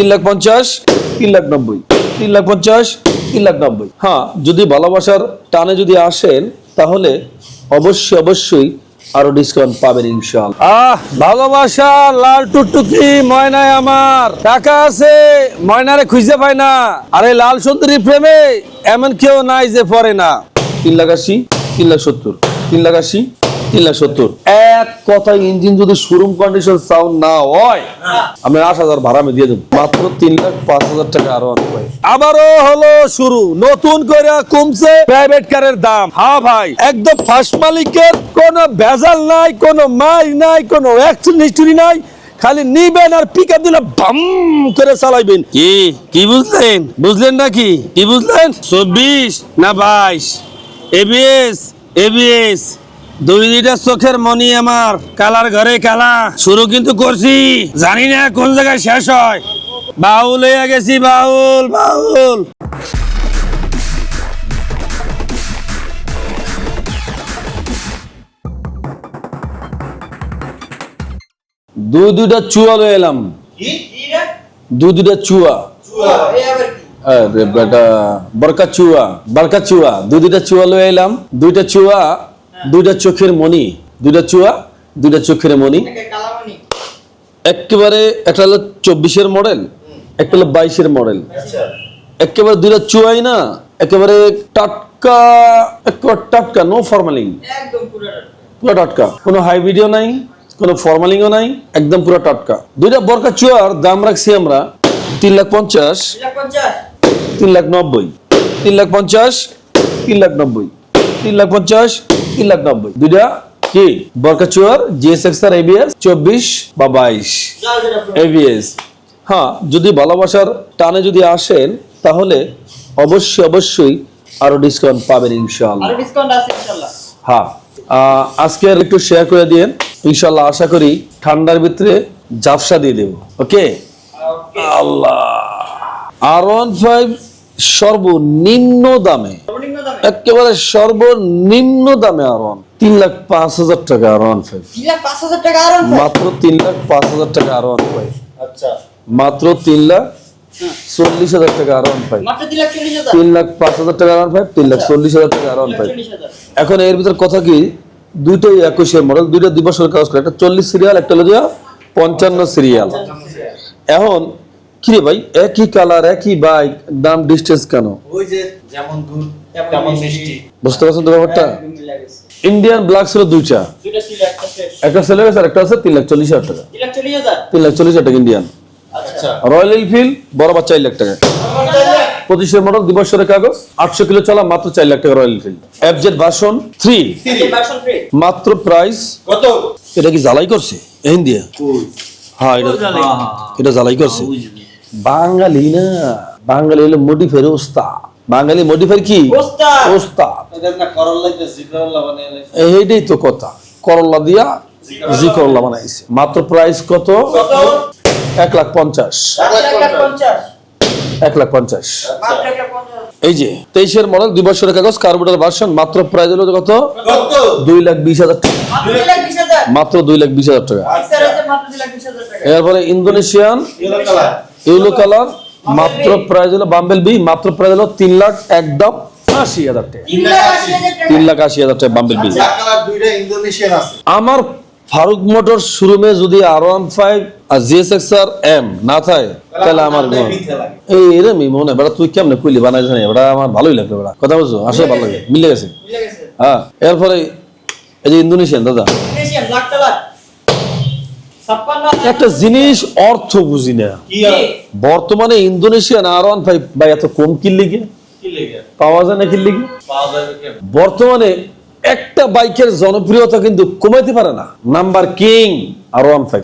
তিন লাখ পঞ্চাশ তিন লাখ নব্বই। তিন লাখ পঞ্চাশ তিন লাখ নব্বই। হ্যাঁ যদি ভালোবাসার টানে যদি আসেন তাহলে অবশ্যই অবশ্যই আরও ডিসকাউন্ট পাবেন ইনশাল আহ ভালোবাসা লাল টুকটুকি ময়নায় আমার। টাকা আছে ময়নারে খুঁজে পায় না। আরে লাল সুন্দরী প্রেমে এমন কেউ নাই যে পড়ে না। তিন লাখ আশি তিন লাখ সত্তর তিন লাখ আশি সত্তর। এক কথা ইঞ্জিন যদি শোরুম কন্ডিশন সাউন্ড না হয় আট হাজার ভাড়া দিয়ে দেবো। মাত্র তিন লাখ পাঁচ হাজার টাকা আরও অনেক ভাই আবারও হলো শুরু। নতুন করে কমছে প্রাইভেট কারের দাম। হ্যাঁ ভাই একদম ফার্স্ট মালিকের কোনো ভেজাল নাই কোনো মাই নাই কোনো অ্যাক্সিডেন্ট হিস্টোরি নাই। খালি নিবেন আর পিক আপ দিলে বাম করে চালাইবেন। কি? কি বুঝলেন? বুঝলেন নাকি কি? বুঝলেন? চব্বিশ না বাইশ? এবিএস এবিএস দুইটা চোখের মনি আমার কালার ঘরে কালা। শুরু কিন্তু করছি জানি না কোন জায়গায় শেষ হয়। বাউল হয়ে গেছি বাউল বাউল। দুই দুইটা চুয়া লয়ে এলাম। দুই দুইটা চুয়া। বেটা বরকা চুয়া বরকা চুয়া। দুই দুইটা চুয়া লয়ে এলাম। দুইটা চুয়া দুইটা চোখের মনি দুইটা চুয়া দুইটা চোখের মনি কালামণি। একেবারে একটা হলো চব্বিশের মডেল একটা হলো বাইশের মডেল। আচ্ছা। একেবারে দুইটা চুয়াই না একেবারে টাটকা একেবারে টাটকা নো ফরমালিং পুরো টাটকা। কোনো হাই ভিডিও নাই কোনো ফরমালিংও নাই একদম পুরো টাটকা। দুইটা বরকা চুয়ার দাম রাখছি আমরা তিন লাখ পঞ্চাশ। তিন লাখ নব্বই। তিন লাখ পঞ্চাশ তিন লাখ নব্বই। তিন লাখ পঞ্চাশ তিন লাখ নব্বই। দুইটা কি? বরকা চুয়ার জিএসএক্স আর এবিএস চব্বিশ বা বাইশ? এবিএস হ্যাঁ যদি ভালোবাসার টানে যদি আসেন তাহলে অবশ্যই অবশ্যই আরও ডিসকাউন্ট পাবেন ইনশাআল্লাহ। ইনশাআল্লাহ। হ্যাঁ আজকে আর একটু শেয়ার করে দিন ইনশাল্লাহ আশা করি ঠান্ডার ভিতরে জাফসা দিয়ে দেব। ওকে ওকে আল্লাহ। আর ওয়ান ফাইভ সর্বনিম্ন দামে। একেবারে সর্বনিম্ন দামে আর তিন লাখ পাঁচ হাজার টাকা আর ওয়ান ফাইভ মাত্র তিন লাখ পাঁচ হাজার টাকা আর ওয়ান ফাইভ আচ্ছা। মাত্র তিন লাখ চল্লিশ হাজার টাকা আর ওয়ান ফাইভ তিন লাখ পাঁচ হাজার টাকা আর ওয়ান ফাইভ তিন লাখ চল্লিশ হাজার টাকা আর ওয়ান ফাইভ এখন এর ভিতর কথা কি? দুইটাই একুশের মডেল দুইটা দুই বছরের কাজ করে। একটা চল্লিশ সিরিয়াল একটা হলো পঞ্চান্ন সিরিয়াল এখন কি রে ভাই একই কালার একই বাইক দাম ডিস্টেন্স কেন? ওই যে যেমন দুধ তেমন মিষ্টি। বুঝতে পারছেন তো ব্যাপারটা। ইন্ডিয়ান ব্ল্যাক ছিল দুইটা। দুইটা ছিল একটা গেছে আর একটা আছে তিন লাখ চল্লিশ হাজার টাকা। তিন লাখ চল্লিশ হাজার? তিন লাখ চল্লিশ হাজার টাকা ইন্ডিয়ান আচ্ছা। রয়্যাল এনফিল্ড বড় বাচ্চা চার লাখ টাকা। পঁচিশের মডেল দুই বছরের কাগজ আটশো কিলো চলা মাত্র চার লাখ টাকা Royal Enfield FZ version three version free মাত্র প্রাইস কত? এটা কি জ্বালাই করছে? ইন্ডিয়া হ্যাঁ এটা এটা জ্বালাই করছে। বাঙালি না বাঙালি হলো মডিফাই ওস্তাদ! বাঙালি মডিফাই কি ওস্তাদ। এইটাই তো কথা। করল্লা দিয়া জি করল্লা বানাইছে। মাত্র প্রাইস কত? কত? এক লাখ পঞ্চাশ। এক লাখ পঞ্চাশ। পঞ্চাশ। এই যে তেইশের মডেল দুই বছরের কাগজ কার্বোটার ভার্সন মাত্র প্রাইস হলো কত? কত? দুই লাখ বিশ হাজার টাকা। মাত্র দুই লাখ বিশ হাজার। হাজার টাকা। এরপরে ইন্দোনেশিয়ান। ইউলো কালার মাত্র প্রাইস হলো বাম্বেল বি মাত্র প্রাইস হলো তিন লাখ একদম আশি হাজার টাকা। তিন লাখ আশি হাজার টাকা। বাম্বেল বি দুইটা ইন্দোনেশিয়ান আমার ফারুক মোটর শোরুমে যদি আর ওয়ান ফাইভ আর জিএসএক্স আর এম না থাকে তাহলে আমার এই এরমই মনে বেড়া তুই কেমনে কইলি বানাই জানি বেড়া আমার ভালোই লাগল বেড়া কথা বুঝছ? আসলে ভালো লাগে। মিলে গেছে। মিলে গেছে। হ্যাঁ এরপরে এই যে ইন্দোনেশিয়ান দাদা। একটা জিনিস অর্থ বুঝি না। বর্তমানে ইন্দোনেশিয়ান আর ওয়ান ফাইভ বা এত কম কিনলে কি লেগে? পাওয়া যায় না কিনলে কি পাওয়া বর্তমানে একটা বাইকের জনপ্রিয়তা কিন্তু কমাইতে পারে না। Number king R one five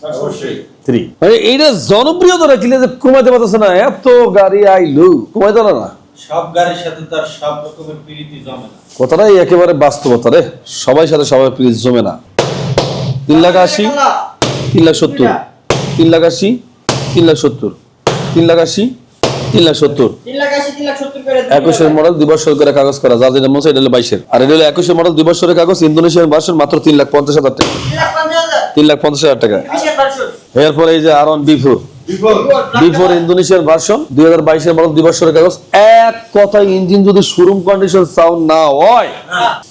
three মানে এইটা জনপ্রিয়তা রাখলে যে কমাইতে পারতেছে না এত গাড়ি আইলু কমাইতে পারে না। সব গাড়ির সাথে তার সব রকমের প্রীতি জমে না। কথাটাই একেবারে বাস্তবতা রে। সবাই সাথে সবাই প্লিজ জমে না। তিন লাখ আশি তিন লাখ সত্তর তিন লাখ আশি তিন লাখ সত্তর তিন লাখ আশি তিন লাখ সত্তর। একুশের মডেল দুই বছর করে কাগজ করা যা যেটা মনে এটা হলো বাইশের আর এটা হলো একুশের মডেল দুই বছরের কাগজ ইন্দোনেশিয়ান ভার্সন মাত্র তিন লাখ পঞ্চাশ হাজার টাকা তিন লাখ পঞ্চাশ হাজার টাকা এরপরে এই যে আর ওয়ান বিফু বিফোর বিফোর ইন্দোনেশিয়ান ভার্সন দুই হাজার বাইশের মডেল দুই বছরের কাগজ এক কথায় ইঞ্জিন যদি শোরুম কন্ডিশন সাউন্ড না হয়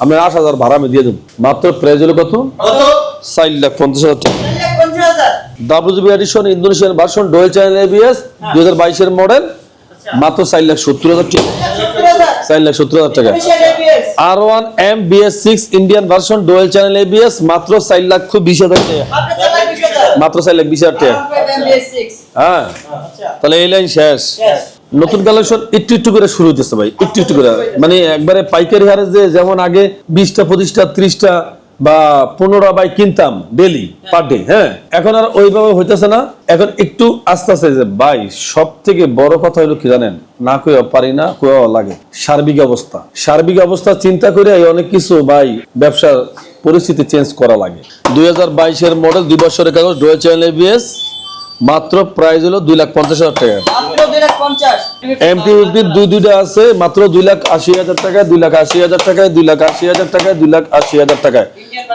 আমি আট হাজার ভাড়া আমি দিয়ে দেবো মাত্র হলো কত কত চার লাখ পঞ্চাশ হাজার টাকা। WGB edition Indonesian version dual channel ABS দুই হাজার বাইশের মডেল মাত্র চার লাখ সত্তর হাজার টাকা। চার লাখ সত্তর হাজার। টাকা। R one M BS six Indian version dual channel ABS মাত্র চার লাখ বিশ হাজার টাকা। মাত্র চার লাখ বিশ হাজার। টাকা। হ্যাঁ। আচ্ছা। তাহলে এই লাইন শেষ। নতুন কালেকশন একটু একটু করে শুরু হতেছে ভাই একটু একটু করে। মানে একবারে পাইকারি হারে যে যেমন আগে বিশটা পঁচিশটা ত্রিশটা বা পনেরো বাই কিনতাম ডেলি পার ডে হ্যাঁ? এখন আর ওইভাবে হইতেছে না। এখন একটু আস্তে আস্তে যে, ভাই সব থেকে বড় কথা হলো কি জানেন? না কইয়া পারি না কেউ লাগে। সার্বিক অবস্থা। সার্বিক অবস্থা চিন্তা করে এই অনেক কিছু, ভাই, ব্যবসার পরিস্থিতি চেঞ্জ করা লাগে। দুই হাজার বাইশের মডেল দুই বছরের কাগজ ডোয়েল চ্যানেল এবিএস মাত্র প্রাইস হলো দুই লাখ পঞ্চাশ হাজার টাকা। মাত্র দুই দুইটা আছে মাত্র দুই লাখ আশি হাজার টাকায় দুই লাখ আশি হাজার টাকায় দুই লাখ আশি হাজার টাকায় দুই লাখ আশি হাজার টাকায়।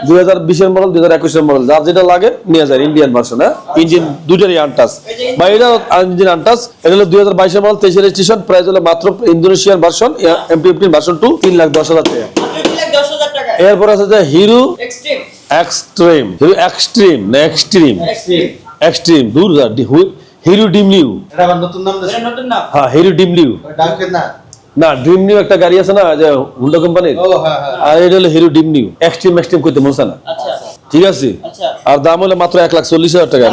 দুই হাজার বিশের মডেল দুই হাজার একুশের মডেল যার যেটা লাগে নিয়ে যায় ইন্ডিয়ান ভার্সন হ্যাঁ? ইঞ্জিন দুইটারই আনটাস বা এটা ইঞ্জিন আনটাস এটা হলো দুই হাজার বাইশের মডেল তেইশের রেজিস্ট্রেশন প্রাইস হলো মাত্র Indonesian version fifteen version two তিন লাখ দশ হাজার টাকা। এরপর আছে যে Hero Xtreme Xtreme Hero Xtreme না এক্সট্রিম এক্সট্রিম দূর যা হিরো ডিমলিউ এটা আবার নতুন নাম দিয়েছে? এটা নতুন নাম। হ্যাঁ হিরো ডিম লিউ না? না ড্রিম নিউ একটা গাড়ি আছে না যে হুন্ডা কোম্পানির হ্যাঁ হ্যাঁ। আর এটা হলো হিরো ডিম নিউ এক্সট্রিম এক্সট্রিম করতে মনসা না। আচ্ছা। ঠিক আছে? আচ্ছা। আর দাম হলো মাত্র এক লাখ চল্লিশ হাজার টাকা।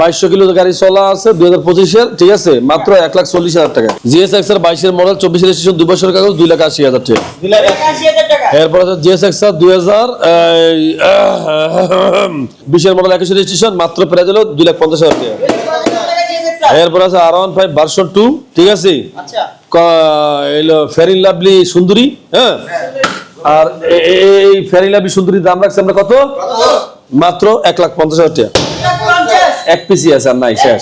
বাইশশো কিলো গাড়ি চলা আছে দুই হাজার পঁচিশের ঠিক আছে? মাত্র এক লাখ চল্লিশ হাজার টাকা। জিএসএক্স এর বাইশের মডেল চব্বিশ রেজিস্ট্রেশন দুই বছর কাগজ দুই লাখ আশি হাজার টাকা। এরপর আছে জিএসএক্স এর দুই হাজার বিশের মডেল একুশ রেজিস্ট্রেশন মাত্র প্রাইস হলো দুই লাখ পঞ্চাশ হাজার টাকা। এরপর আছে R one five version two ঠিক আছে? এলো ফেরিন লাভলি সুন্দরী হ্যাঁ? আর এই লাভলি সুন্দরীর দাম রাখছে আমরা কত? মাত্র এক লাখ পঞ্চাশ হাজার টাকা। এক পিসি আছে আর নাই শেষ।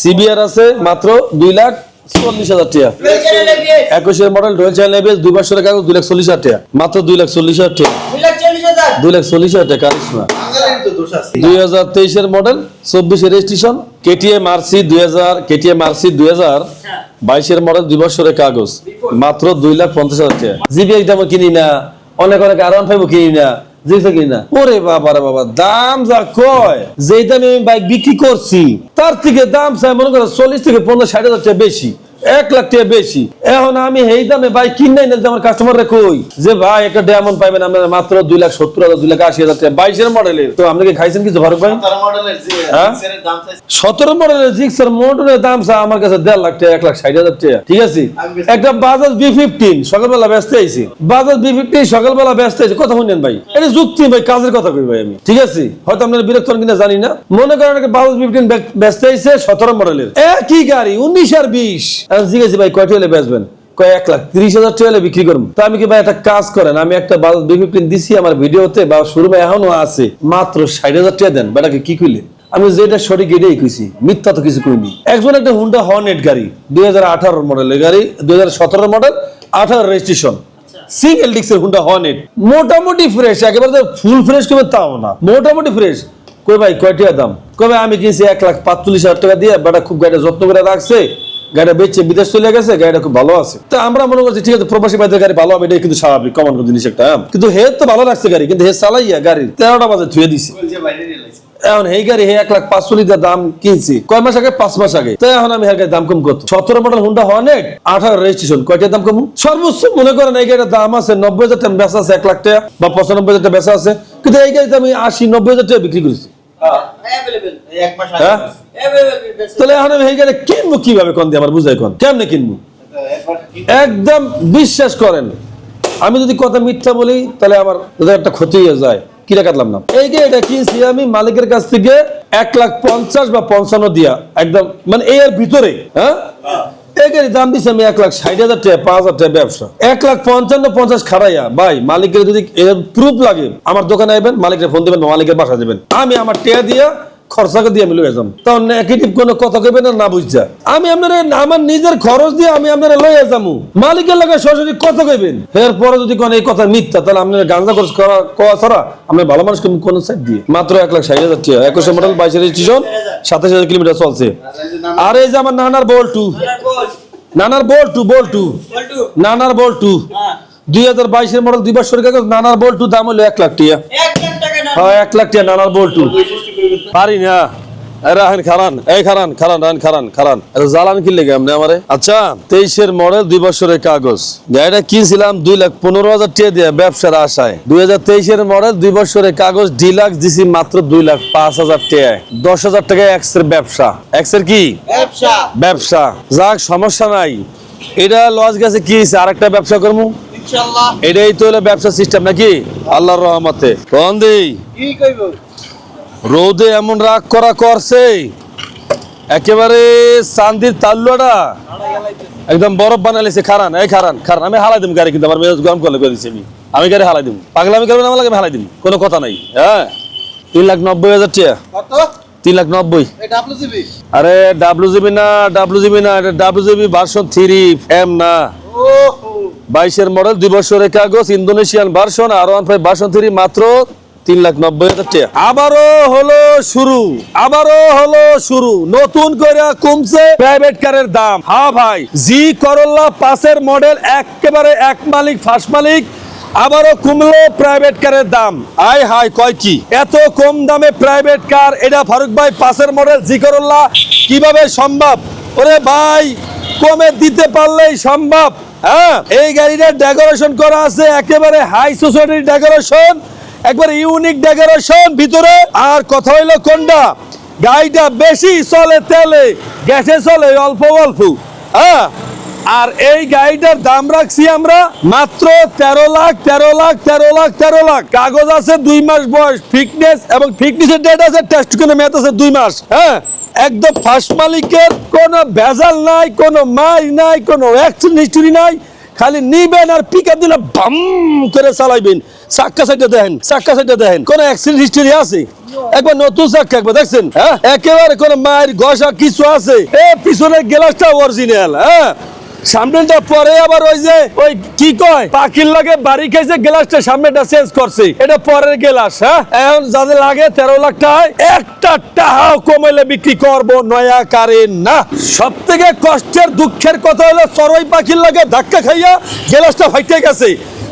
সিবিআর আছে মাত্র দুই লাখ চল্লিশ হাজার টাকা। একুশের মডেল ডোয়েল চ্যানেল এবিএস দুই বছরের কাগজ দুই লাখ চল্লিশ হাজার টাকা। মাত্র দুই লাখ চল্লিশ হাজার টাকা। দুই লাখ চল্লিশ হাজার। দুই হাজার টাকা কারিশমা। বাঙালির তো দোষ আছে। দুই হাজার তেইশের মডেল চব্বিশের রেজিস্ট্রেশন কেটিএম আরসি দুই হাজার কেটিএম আরসি দুই হাজার হ্যাঁ বাইশের মডেল দুই বছরের কাগজ মাত্র দুই লাখ পঞ্চাশ হাজার টাকা। জিবি একদম কিনি না অনেক অনেক আরাম ফাইভ কিনি না না ওরে বাবা বাবা, দাম যা কয় যেই দামে আমি বাইক বিক্রি করছি, তার থেকে দাম চাই, মনে করো চল্লিশ থেকে পনেরো ষাট হাজার বেশি। এক লাখ টাকা বেশি। এখন আমি এই দামে বাইক কিনাই না আমার কাস্টমার কই? যে ভাই একটা ডায়মন্ড পাইবেন আপনার মাত্র দুই লাখ সত্তর হাজার দুই লাখ আশি হাজার টাকা। বাইশের মডেলের তো আপনি কি খাইছেন কিছু ফারুক ভাই? সতেরো মডেলের জিক্সার মোটরের দাম আমার কাছে দেড় লাখ টাকা এক লাখ ষাট হাজার টাকা। ঠিক আছে? একটা বাজাজ বি ফিফটিন সকালবেলা ব্যস্ত আইছি। বাজাজ বি ফিফটিন সকালবেলা ব্যস্ত আইছি। কথা শুনেন ভাই। এটা যুক্তি ভাই কাজের কথা কই ভাই আমি। ঠিক আছে? হয়তো আপনার বিরক্ত হন কিনা জানি না। মনে করেন বাজাজ বি ফিফটিন ব্যস্ত আইছে সতেরো মডেলের একই গাড়ি উনিশ আর বিশ। আমি ভাই কয়টি হলে বেচবেন? কয়, এক লাখ তিরিশ হাজার টাকা হলে বিক্রি করব। তো আমি কি, ভাই, একটা কাজ করেন, আমি একটা বাজাজ বি দিছি আমার ভিডিওতে বা শুরুমে এখনও আছে, মাত্র ষাট হাজার টাকা দেন। বেটাকে কি কইলে? আমি যেটা সঠিক এটাই কইছি, মিথ্যা তো কিছু কইনি। একজন একটা হুন্ডা হর্নেট গাড়ি, দুই হাজার আঠারো মডেলের গাড়ি, দুই হাজার সতেরো মডেল আঠারো রেজিস্ট্রেশন সিঙ্গেল ডিক্সের হুন্ডা হর্নেট মোটামুটি ফ্রেশ একেবারে ফুল ফ্রেশ কেমন তাও না, মোটামুটি ফ্রেশ কই ভাই কয়টিয়া দাম? কই ভাই, আমি কিনছি এক লাখ পাঁচচল্লিশ হাজার টাকা দিয়ে, বেটা খুব গাড়িটা যত্ন করে রাখছে। গাড়িটা বেচে বিদেশ চলে গেছে, গাড়িটা খুব ভালো আছে। তো আমরা মনে করছি, ঠিক আছে, প্রবাসী ভাইদের গাড়ি ভালো হবে এটাই কিন্তু স্বাভাবিক কমন জিনিস একটা? কিন্তু হে তো ভালো রাখছে গাড়ি, কিন্তু হে চালাইয়া গাড়ি তেরোটা বাজে ধুয়ে দিছে। এখন এই গাড়ি এক লাখ পাঁচচল্লিশ হাজার দাম কিনছি, কয় মাস আগে? পাঁচ মাস আগে। তো এখন আমি গাড়ির দাম কম কত? সতেরো মডেল হুন্ডা হর্নেট আঠারো রেজিস্ট্রেশন কয়টার দাম কম? সর্বোচ্চ মনে করেন এই গাড়ির দাম আছে নব্বই হাজার টাকা, বেচা আছে এক লাখ টাকা, বা পঁচানব্বই হাজার টাকা বেচা আছে। কিন্তু এই গাড়িতে আমি আশি, নব্বই হাজার টাকা বিক্রি করেছি। হ্যাঁ, হ্যাঁ? তাহলে এখন আমি কিনবো কীভাবে কোন দিয়ে? আমার বুঝাই কোন। কেমনে কিনবো? একদম বিশ্বাস করেন। আমি যদি কথা মিথ্যা বলি তাহলে আমার একটা ক্ষতি হয়ে যায়। কিরা কাটলাম না। এই যে এটা কিনছি আমি মালিকের কাছ থেকে এক লাখ পঞ্চাশ বা পঞ্চান্ন দিয়া। একদম মানে এর ভিতরে হ্যাঁ। এই দাম দিচ্ছি আমি এক লাখ ষাট হাজার টাকা, পাঁচ হাজার টাকা ব্যবসা। এক লাখ পঞ্চান্ন, পঞ্চাশ খাড়াইয়া, ভাই, মালিকের যদি প্রুফ লাগে, আমার দোকানে আইবেন, মালিকের ফোন দেবেন, মালিকের বাসা দেবেন আমি আমার টেয়া দিয়া খরচাকে দিয়ে আমি যাম। তখন নেগেটিভ কোনো কথা না না আমি আপনার, আমার নিজের খরচ দিয়ে আমি আপনার লয়ে যাব মালিকের লগে সরাসরি কইবেন। এরপরে যদি কোন এই কথা মিথ্যা, তাহলে আপনার খরচ করা ছাড়া ভালো মানুষ কোন সাইড দিয়ে মাত্র এক লাখ ষাট হাজার টাকা, একুশে মডেল বাইশের রেজিস্ট্রেশন সাতাশ হাজার কিলোমিটার চলছে। আর এই যে আমার নানার বল টু বল নানার বল টু বল টু বল্টু। নানার বল টু হ্যাঁ। দুই হাজার বাইশের মডেল দুই বছর কাগজ নানার বল টু দাম হলো এক লাখ টিয়া। এক লাখ টাকা হ্যাঁ এক লাখ টিয়া নানার বল টু পারি না। রাহেন খারান এই খারান খারান রাহেন খারান খারান। এটা জ্বালান কি লেগে আপনি আমারে? আচ্ছা তেইশের মডেল দুই বছরের কাগজ। গাড়িটা কিনছিলাম দুই লাখ পনেরো হাজার টাকা দিয়ে ব্যবসার আশায়। দুই হাজার তেইশের মডেল দুই বছরের কাগজ ডিলাক্স দিছি মাত্র দুই লাখ পাঁচ হাজার দশ হাজার টাকা এক্সের ব্যবসা। এক্সের কি? ব্যবসা। ব্যবসা। যাক সমস্যা নাই। এটা লস গেছে কি হয়েছে? আরেকটা ব্যবসা করব? ইনশাআল্লাহ এটাই তো হলো ব্যবসা সিস্টেম নাকি? আল্লাহর রহমতে। কোন দেই কি কইব? রোদে এমন রাগ করা করছে। একেবারে চান্দির তাল্লুয়াটা। একদম বরফ বানাইছে খারান এই খারান খারান আমি হালাই দিম গাড়ি কিন্তু আমার মেজাজ গরম করলে করে দিচ্ছি আমি। আমি গাড়ি হালাই দিম। পাগলামি করবেন আমার লাগে আমি হালাই দিম কোনো কথা নাই হ্যাঁ? তিন লাখ নব্বই হাজার টাকা তিন লাখ নব্বই। আরে ডাব্লু জিবি না ডাব্লু জিবি না এটা W GB version three M না। বাইশের মডেল দুই বছরের কাগজ Indonesian version R one five version three মাত্র তিন লাখ নব্বই হাজার টাকা। আবারও হলো শুরু, আবারও হলো শুরু। নতুন করে কমছে প্রাইভেট কারের দাম। হ্যাঁ ভাই, জি করল্লা পাঁচের মডেল একেবারে এক মালিক ফার্স্ট মালিক, আবারও কমলো প্রাইভেট কারের দাম। আয় হাই কয় কি? এত কম দামে প্রাইভেট কার এটা ফারুক ভাই পাঁচের মডেল জি করল্লা কীভাবে সম্ভব? ওরে ভাই, কমে দিতে পারলেই সম্ভব। হ্যাঁ এই গাড়িটা ডেকোরেশন করা আছে, একেবারে হাই সোসাইটির ডেকোরেশন একবার ইউনিক ডেকোরেশন ভিতরে, আর কথা হইল কোনটা? গাড়িটা বেশি চলে তেলে, গ্যাসে চলে অল্প অল্প। হ্যাঁ? আর এই গাড়িটার দাম রাখছি আমরা মাত্র তেরো লাখ তেরো লাখ তেরো লাখ তেরো লাখ। কাগজ আছে দুই মাস বয়স ফিটনেস এবং ফিটনেসের ডেট আছে টেস্ট করে মেয়াদ আছে দুই মাস। হ্যাঁ? একদম ফার্স্ট মালিকের কোনো ভেজাল নাই, কোনো মাই নাই, কোনো অ্যাক্সিডেন্ট হিস্টোরি নাই। খালি নিবেন আর পিক আপ দিলে বাম করে চালাইবেন। চাক্কা সাইডে দেখেন, চাক্কা সাইডে দেখেন। কোন অ্যাক্সিডেন্ট হিস্টোরি আছে? একবার নতুন চাক্কা একবার দেখছেন? হ্যাঁ? একেবারে কোন মায়ের ঘষা কিছু আছে? এ, পিছনের গ্লাসটা অরিজিনাল হ্যাঁ? সামনেটা পরে আবার ওই যে, ওই কি কয়, পাখির লাগে বাড়ি খাইছে, গ্লাসটা সামনেটা চেঞ্জ করছে। এটা পরের গ্লাস হ্যাঁ? এখন যাদের লাগে তেরো লাখ টাকায় একটা টাকাও কমাইলে বিক্রি করব নয়া কারেন না। সব থেকে কষ্টের, দুঃখের কথা হলো চড়ুই পাখির লাগে ধাক্কা খাইয়া গ্লাসটা ফাইটে গেছে।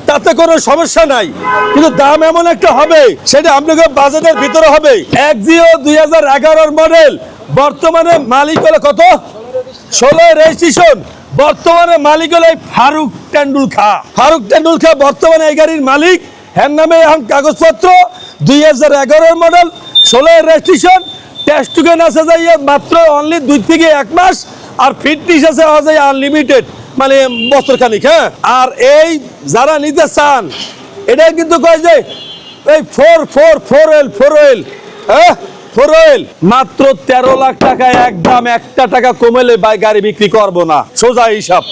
তাতে কোনো সমস্যা নাই। কিন্তু দাম এমন একটা হবে, সেটা আপনাকে বাজেটের ভিতরে হবে। এক জিও দুই হাজার এগারোর মডেল বর্তমানে মালিক হলো কত? ষোলো রেজিস্ট্রেশন বর্তমানে মালিক হলো ফারুক টেন্ডুল খা ফারুক টেন্ডুল খা বর্তমানে এই গাড়ির মালিক। হ্যার নামে এখন কাগজপত্র, দুই হাজার এগারোর মডেল ষোলো রেজিস্ট্রেশন টেস্ট টুকেন আছে যাই মাত্র অনলি দুই থেকে এক মাস, আর ফিটনেস আছে যায় আনলিমিটেড মানে বছর খানিক হ্যাঁ? আর এই যারা নিতে চান এটা কিন্তু কয় যে, এই four four four wheel four wheel হ্যাঁ? ফোর ওয়েল মাত্র তেরো লাখ টাকায় একদম একটা টাকা কমেলে বাই গাড়ি বিক্রি করব না। সোজা হিসাব।